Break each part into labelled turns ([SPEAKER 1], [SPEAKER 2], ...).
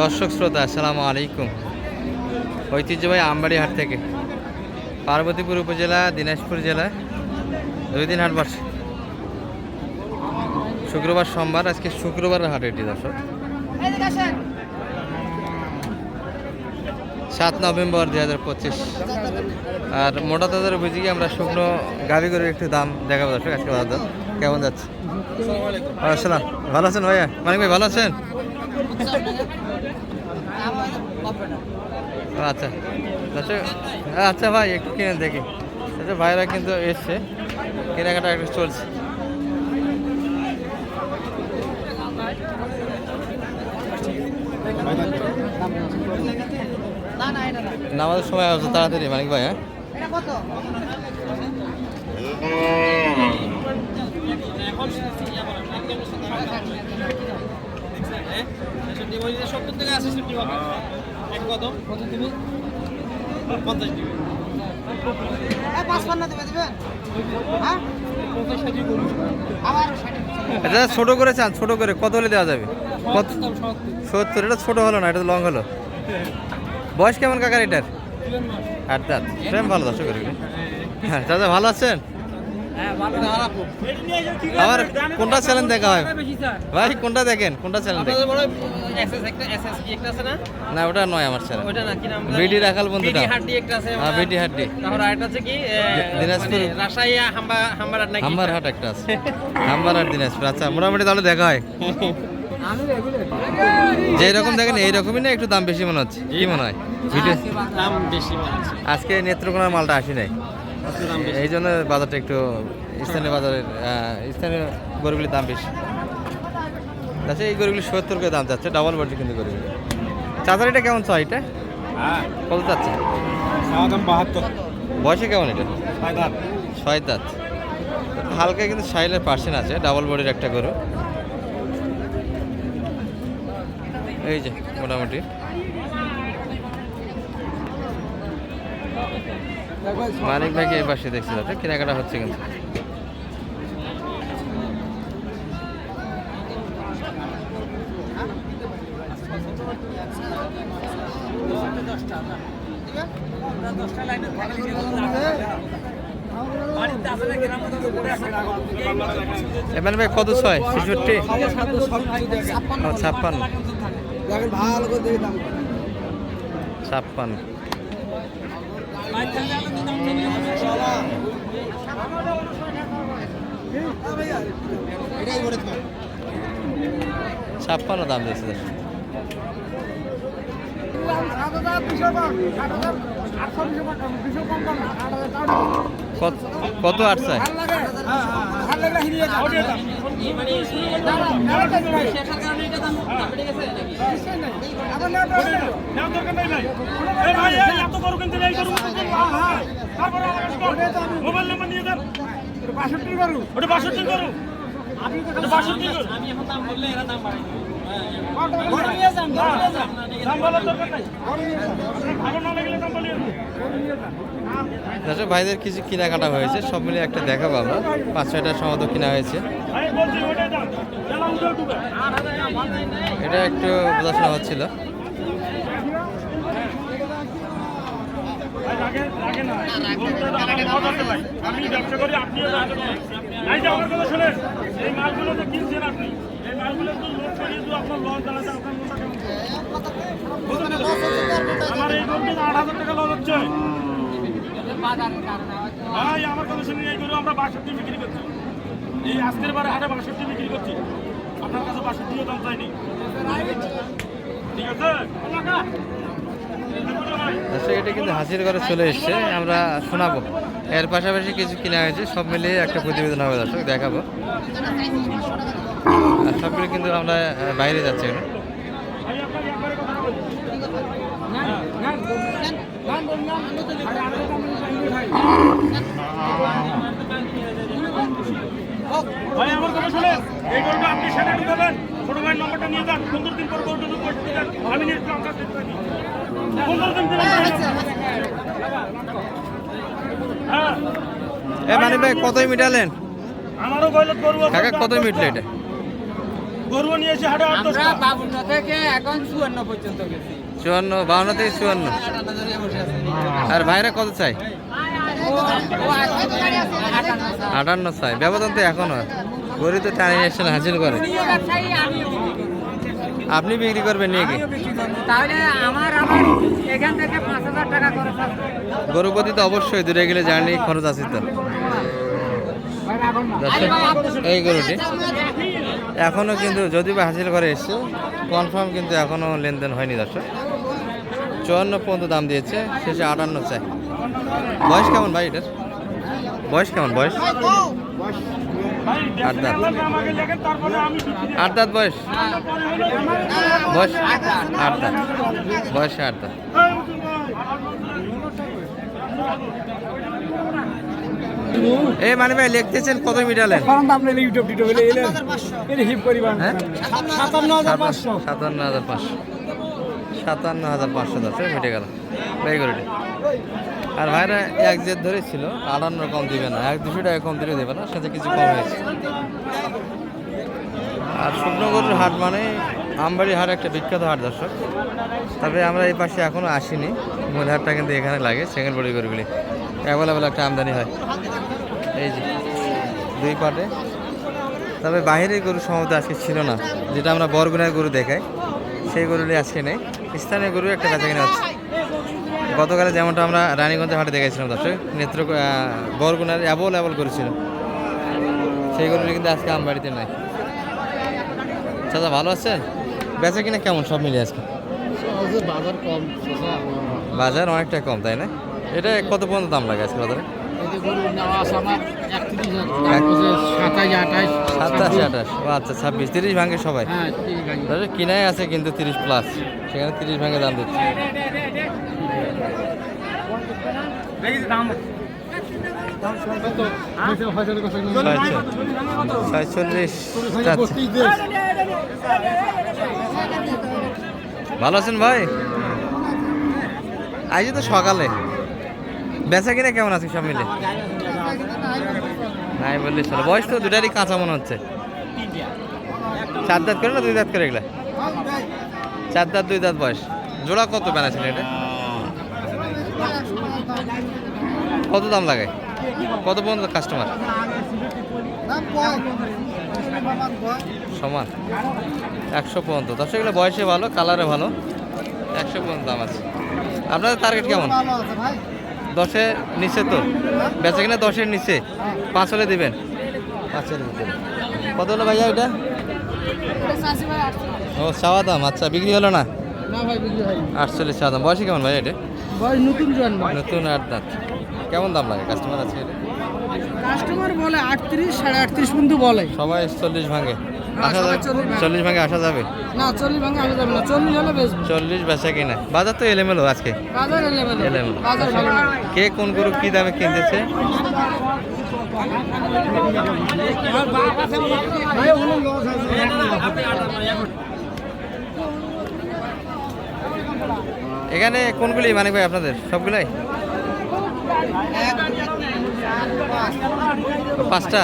[SPEAKER 1] দর্শক শ্রোতা আসসালামু আলাইকুম। ঐতিহ্যবাহী আমবাড়ি হাট থেকে পার্বতীপুর উপজেলা দিনাজপুর জেলা দুই দিন হাট বসে। শুক্রবার সোমবার আজকে শুক্রবার হাট এটি দর্শক। সাত নভেম্বর দুই হাজার পঁচিশ। আর মোটা তাদের বুঝি কি আমরা শুকনো গাড়ি করে একটু দাম দেখাবো দর্শক আজকে কেমন যাচ্ছে? আসসালাম। ভালো আছেন ভাইয়া? মানিক ভাই ভালো আছেন? আচ্ছা আচ্ছা আচ্ছা ভাই, একটু কিনে দেখি। আচ্ছা ভাইরা কিন্তু এসছে, কেনাকাটা একটু চলছে। নামাজের সময় আসছে তাড়াতাড়ি, মানিক ভাই হ্যাঁ? এটা ছোট করে চান ছোট করে কত হলে দেওয়া যাবে? কত? সত্তর এটা ছোট হলো না এটা লং হলো। বয়স কেমন কাকার এটার? আট দাঁত। ভালো দর্শক হ্যাঁ। দাদা ভালো আছেন? আমার কোনটা চ্যানেল দেখা হয়? ভাই কোনটা দেখেন? কোনটা চ্যানেল দেখেন? না? ওটা নয় আমার চ্যানেল বিডি রাখাল বন্ধুটা। হ্যাঁ বিডি হাড্ডি। দিনাজপুর। হাম্বার হাট একটা আছে। হাম্বার হাট দিনাজপুর। আচ্ছা মোটামুটি তাহলে দেখা হয়। যে রকম দেখেন এইরকমই না একটু দাম বেশি মনে হচ্ছে। কি মনে হয়? আজকে নেত্রকোনার মালটা আসি নাই। এই জন্য বাজারটা একটু স্থানীয় বাজারের স্থানীয় গরুগুলির দাম বেশি। আচ্ছা এই গরুগুলি সত্তর করে দাম চাচ্ছে ডাবল বডি কিন্তু গরুগুলি। চাচার এটা কেমন চাই এটা? কত চাচ্ছে?
[SPEAKER 2] বাহাত্তর।
[SPEAKER 1] বয়সে কেমন এটা? ছয় দাঁত। হালকা কিন্তু সাইলের পার্সেন্ট আছে ডাবল বডির একটা গরু। এই যে মোটামুটি। মানিক ভাইকে এই পাশে দেখছিল তো কেনাকাটা হচ্ছে কিন্তু। কত ছয়? ছেষট্টি? ছাপ্পান্ন। ছাপ্পান্ন। ছাপ্পান্ন দাম দিয়েছে কত কত আট চাই
[SPEAKER 3] মোবাইল নাম্বার নিয়ে যান বাষট্টি করু ওটা বাষট্টি করু ওটা বাষট্টি করু দাম বলার দরকার নাই ভালো দাম
[SPEAKER 1] বাড়াই। ভাইদের কিছু কেনাকাটা হয়েছে, সব মিলে একটা দেখাবো আমরা। পাঁচ ছয়টা সম্ভবত কিনা হয়েছে। এটা একটু বোঝাশোনা হচ্ছিল।
[SPEAKER 3] তো। আমি ব্যবসা করি, আপনিও এই মালগুলো যে কিনছেন আপনি। আমার এই গরুটি আট হাজার টাকা লস হচ্ছে। ভাই, আমার কথা শুনে এই গরু আমরা বাষট্টি বিক্রি করছি। এই আজকের বারে হাটে বাষট্টি বিক্রি করছি। আপনার কাছে বাষট্টিও দাম চাইনি। ঠিক আছে?
[SPEAKER 1] এটা কিন্তু হাসির ঘরে চলে এসছে। আমরা শোনাবো। এর পাশাপাশি কিছু কেনা হয়েছে, সব মিলিয়ে একটা প্রতিবেদন হবে দর্শক, দেখাবো। আর সবগুলো কিন্তু আমরা বাইরে যাচ্ছি
[SPEAKER 3] ছোট ভাইয়ের নম্বরটা নিয়ে যান। দিন পর নিয়ে আসলাম কাছে পনেরো দিন দিলাম হ্যাঁ
[SPEAKER 1] এ মানে ভাই কতই মিটালেন?
[SPEAKER 3] আমারও আছে।
[SPEAKER 1] কাকা কতই মিটলো এটা?
[SPEAKER 3] গরু নিয়ে এসে হাটে আট
[SPEAKER 4] আমরা বাবুটা থেকে এখন চুয়ান্ন পর্যন্ত গেছি।
[SPEAKER 1] চুয়ান্ন বাউন্ন থেকে চুয়ান্ন। আর ভাইরা কত চাই
[SPEAKER 4] আটান্ন
[SPEAKER 1] চাই ব্যবধান তো এখনও। গরু তো টানি এসছেন হাসিল করে
[SPEAKER 4] প্রিয় ব্যবসায়ী আমিও বিক্রি করি।
[SPEAKER 1] আপনি বিক্রি করবেন নিয়ে কি?
[SPEAKER 4] আমিও বিক্রি করব। তাহলে আমার আবার এখান থেকে পাঁচ হাজার টাকা খরচ আছে
[SPEAKER 1] গরু প্রতি তো অবশ্যই দূরে গেলে জার্নি খরচ আছে তো। এই গরুটি এখনও কিন্তু যদি বা হাসিল করে এসছে কনফার্ম কিন্তু এখনও লেনদেন হয়নি দর্শক। চুয়ান্ন পর্যন্ত দাম দিয়েছে শেষে আটান্ন চাই। বয়স কেমন ভাই এটার? বয়স কেমন বয়স? আট দাঁত। আট দাঁত বয়স? বয়স আট দাঁত। বয়সে আট দাঁত। এই মানে ভাই লিখতেছেন কত মিটালেন?
[SPEAKER 2] কারণ আপনি ইউটিউব টিউটিউব এলে এর হিপ পরিমাণ
[SPEAKER 1] হ্যাঁ?
[SPEAKER 2] সাতান্ন হাজার পাঁচশো।
[SPEAKER 1] সাতান্ন হাজার পাঁচশো দশ মিটে গেল। এই আর ভাইরা এক জেদ ধরে ছিল, আটান্ন কম দিবে না। এক দুশো টাকা কম দিলে দেবে না, সাথে কিছু কম হয়েছে। আর শুকনো গরুর হাট মানে আমবাড়ি হাট একটা বিখ্যাত হাট, দর্শক। তবে আমরা এই পাশে এখনও আসিনি। মূল হাটটা কিন্তু এখানে লাগে, সেকেন্ড বড়ি গরুগুলি। অ্যাভেলেবেল একটা আমদানি হয়। এই যে, দুই পাটে। তবে বাইরের গরু সম্ভবত আজকে ছিল না। যেটা আমরা বরগুনার গরু দেখাই, সেই গরুটি আজকে নেই। স্থানীয় গরু একটা কাছে কিনে হচ্ছে গতকালে যেমনটা আমরা রানীগঞ্জের হাটে দেখেছিলাম দর্শক নেত্র বরগুনার অ্যাবল অ্যাবল করেছিল সেই গরুটি কিন্তু আজকে আমার বাড়িতে নাই। চাচা ভালো আছেন? বেচা কিনা কেমন সব মিলিয়ে আজকে?
[SPEAKER 2] বাজার কম
[SPEAKER 1] বাজার অনেকটা কম তাই না? এটা কত পর্যন্ত দাম লাগে আজকে বাজারে?
[SPEAKER 2] এতে নেওয়া আছে আমার একত্রিশ
[SPEAKER 1] এক-
[SPEAKER 2] সাতাশ আঠাশ
[SPEAKER 1] সাতাশ আঠাশ। ও আচ্ছা ছাব্বিশ। তিরিশ ভাঙে সবাই?
[SPEAKER 2] হ্যাঁ আছে
[SPEAKER 1] কিনাই আছে কিন্তু তিরিশ প্লাস সেখানে তিরিশ ভাঙে দাম দিচ্ছে। ছয়চল্লিশ। ভালো আছেন ভাই? আজ তো সকালে। বেচা কিনা কেমন আছে সব মিলে? নাই বললি চলো। বয়স তো দুটারই কাঁচা মনে হচ্ছে। চার দাঁত করে না দুই দাঁত করে এগুলা? চার দাঁত, দুই দাঁত বয়স। জোড়া কত বেলা ছিল এটা? কত দাম লাগে? কত পর্যন্ত কাস্টমার সমান। একশো পর্যন্ত। দর্শক, এগুলো বয়সে ভালো কালারে ভালো। একশো পর্যন্ত দাম আছে। আপনাদের টার্গেট কেমন? দশের নিচে তো। বেচা কিনা দশের নিচে। পাঁচ হলে দিবেন। কত হলো ভাইয়া এটা ও চাওয়া দাম। আচ্ছা বিক্রি হলো না?
[SPEAKER 2] না ভাই বিক্রি
[SPEAKER 1] আটচল্লিশ চাওয়া দাম। বয়সে কেমন ভাই এটা?
[SPEAKER 2] বয়স নতুন
[SPEAKER 1] নতুন আট দাঁত। কেমন দাম লাগে কাস্টমার আছে
[SPEAKER 2] কাস্টমার বলে আটত্রিশ সাড়ে আটত্রিশ পর্যন্ত বলে।
[SPEAKER 1] সবাই চল্লিশ ভাঙে। আসা যাবে
[SPEAKER 2] চল্লিশ ভাঙে।
[SPEAKER 1] আসা যাবে?
[SPEAKER 2] না চল্লিশ ভাঙে আসা যাবে না। চল্লিশ হলে বেশ
[SPEAKER 1] চল্লিশ বেচা কিনা? বাজার তো এলেমেলো আজকে।
[SPEAKER 2] বাজার
[SPEAKER 1] এলেমেলো।
[SPEAKER 2] বাজার ভালো
[SPEAKER 1] কে কোন গরু কি দামে কিনতেছে? এখানে কোনগুলি মানে ভাই আপনাদের? সবগুলাই? পাঁচটা।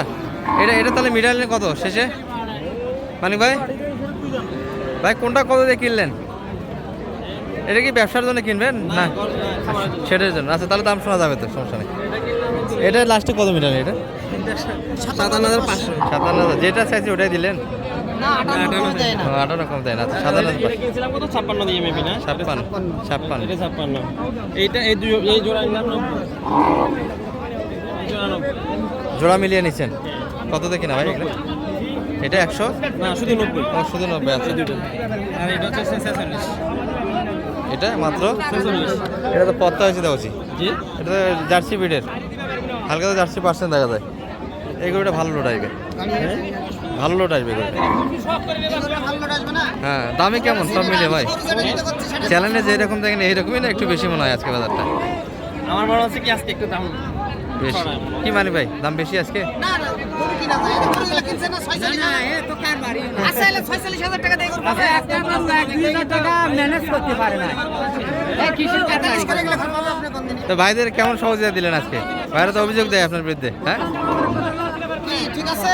[SPEAKER 1] এটা এটা তাহলে মিডাল কত? শেষে? মানে ভাই? ভাই কোনটা কত দিয়ে কিনলেন? এটা কি ব্যবসার জন্য কিনবেন? না সেটার জন্য। আচ্ছা তাহলে দাম শোনা যাবে তো সমস্যা নেই। এটা লাস্টে কত মিটার এটা?
[SPEAKER 2] সাতান্ন হাজার পাঁচশো।
[SPEAKER 1] সাতান্ন হাজার। যেটা চাইছি ওটাই দিলেন?
[SPEAKER 4] না আটান্ন দেয়
[SPEAKER 1] আঠারো কম দেয় না। আচ্ছা সাতান্ন হাজার
[SPEAKER 3] ছাপ্পান্ন দিয়ে মেবি না?
[SPEAKER 1] ছাপ্পান্ন ছাপ্পান্ন।
[SPEAKER 3] এটা ছাপ্পান্ন। এইটা এই দুই এই জোড়া নিলাম জোড়া
[SPEAKER 1] মিলিয়ে নিচ্ছেন। কত দিয়ে কিনা ভাই এগুলো? এটা একশো?
[SPEAKER 3] না শুধু নব্বই।
[SPEAKER 1] শুধু নব্বই আছে।
[SPEAKER 3] দুটো। আর এটা হচ্ছে ছেচল্লিশ।
[SPEAKER 1] এটা মাত্র? এটা তো পত্তা হয়েছে উচিত এটা তো জার্সি ব্রিডের। হালকা তো জার্সি পার্সেন্ট দেখা যায়। এই গরুটা ভালো লোড আসবে। ভালো লোড আসবে গরুটা। হ্যাঁ দামে কেমন? সব মিলে ভাই। চ্যালেঞ্জে যেরকম দেখেন এইরকমই না একটু বেশি মনে হয় আজকে বাজারটা।
[SPEAKER 3] আমার মনে হচ্ছে কি আজকে একটু দাম?
[SPEAKER 1] বেশি। কি মানে ভাই? দাম বেশি আজকে? তো ভাইদের কেমন সহযোগিতা দিলেন আজকে? ভাইরা তো অভিযোগ দেয় আপনার বিরুদ্ধে হ্যাঁ?
[SPEAKER 5] ঠিক আছে?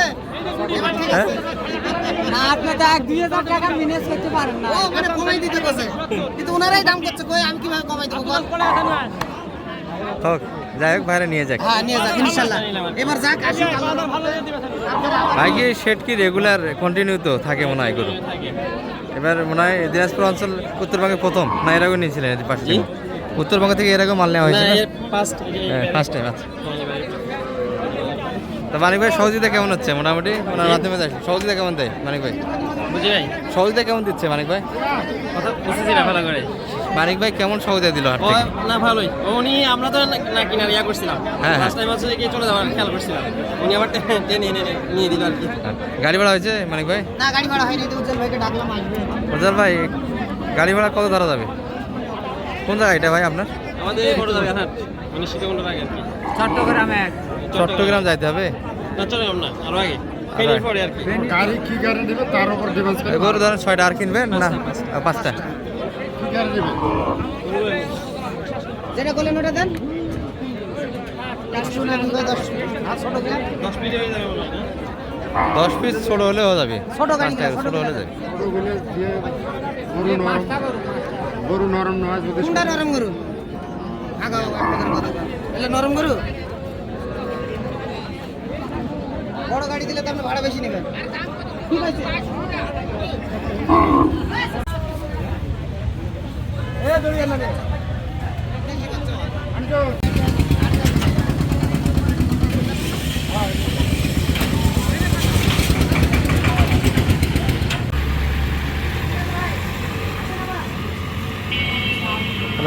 [SPEAKER 4] আপনি তো এক দুই হাজার টাকা ম্যানেজ করতে পারেন না।
[SPEAKER 5] কমাই দিতে বসে। কিন্তু ওনারাই দাম করছে কই আমি কীভাবে কমাই দেবো
[SPEAKER 1] যাই হোক বাইরে নিয়ে যাক।
[SPEAKER 5] হ্যাঁ নিয়ে যাক এবার যাক
[SPEAKER 1] ভাই কি শেড কি রেগুলার কন্টিনিউ তো থাকে মনে হয় গরু এবার মনে হয় দিনাজপুর অঞ্চল উত্তরবঙ্গে প্রথম না এর আগে নিয়েছিলেন এর পাশে উত্তরবঙ্গ থেকে এর আগে মাল নেওয়া হয়েছিল ফার্স্ট টাইম আচ্ছা। তো মানিক ভাই সহযোগিতা কেমন হচ্ছে? মোটামুটি ওনার মাধ্যমে যাই সহযোগিতা কেমন দেয় মানিক ভাই?
[SPEAKER 6] বুঝি ভাই।
[SPEAKER 1] সহযোগিতা কেমন দিচ্ছে মানিক ভাই?
[SPEAKER 6] কথা বুঝেছি না ভালো করে।
[SPEAKER 1] মানিক ভাই কেমন সহযোগিতা দিল হাট থেকে?
[SPEAKER 6] না ভালোই। উনি আমরা তো না- না কিনার ইয়া করছিলাম।
[SPEAKER 1] হ্যাঁ,
[SPEAKER 6] লাস্ট টাইম হচ্ছে গিয়ে চলে যাওয়ার খেয়াল করছিলাম। উনি আবার টেনে এনে নিয়ে দিল আর কি।
[SPEAKER 1] হ্যাঁ। গাড়ি ভাড়া হয়েছে মানিক ভাই?
[SPEAKER 5] না গাড়ি ভাড়া হয়নি তো উজ্জ্বল ভাইকে ডাকলাম আসবে।
[SPEAKER 1] উজ্জ্বল ভাই গাড়ি ভাড়া কত ধরা যাবে? কোন জায়গা এটা ভাই আপনার?
[SPEAKER 6] আমাদের বড় যাবে হাট মানে সীতাকুণ্ডের আগে আর কি।
[SPEAKER 4] চট্টগ্রামে
[SPEAKER 1] চট্টগ্রাম যাইতে হবে?
[SPEAKER 6] না চট্টগ্রাম না আরও আগে। ফেরির পরে আর কি।
[SPEAKER 7] গাড়ি কি গাড়ি নেবে তার উপর ডিফেন্স করে
[SPEAKER 1] গরু ধরেন ছয়টা আর কিনবেন? না পাঁচটা।
[SPEAKER 5] যেটা বললেন ওটা দেন। দশ আর ছোট
[SPEAKER 6] হয়ে মনে হয়?
[SPEAKER 1] পিস ছোট হয়ে যাবে।
[SPEAKER 5] ছোট গাড়ি ছোট
[SPEAKER 1] হলে। যাবে।
[SPEAKER 7] গরু নরম নয়
[SPEAKER 5] কোনটা নরম গরু? আগা এলে নরম গরু? বড় গাড়ি দিলে তো আপনি ভাড়া বেশি নেবেন। ঠিক আছে।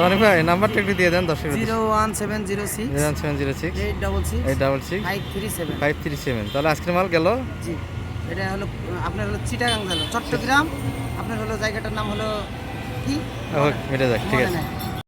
[SPEAKER 1] মানিক ভাই নাম্বারটা একটু দিয়ে দেন দশ
[SPEAKER 5] zero one seven zero six.
[SPEAKER 1] Zero seven zero six.
[SPEAKER 5] Eight double six.
[SPEAKER 1] Eight double six.
[SPEAKER 5] Five three seven.
[SPEAKER 1] Five three seven. তাহলে আজকের মাল গেল?
[SPEAKER 5] জি। এটা হলো আপনার হলো চিটাগাং গেল চট্টগ্রাম আপনার হলো জায়গাটার নাম হলো কি
[SPEAKER 1] মিটে যাক ঠিক আছে।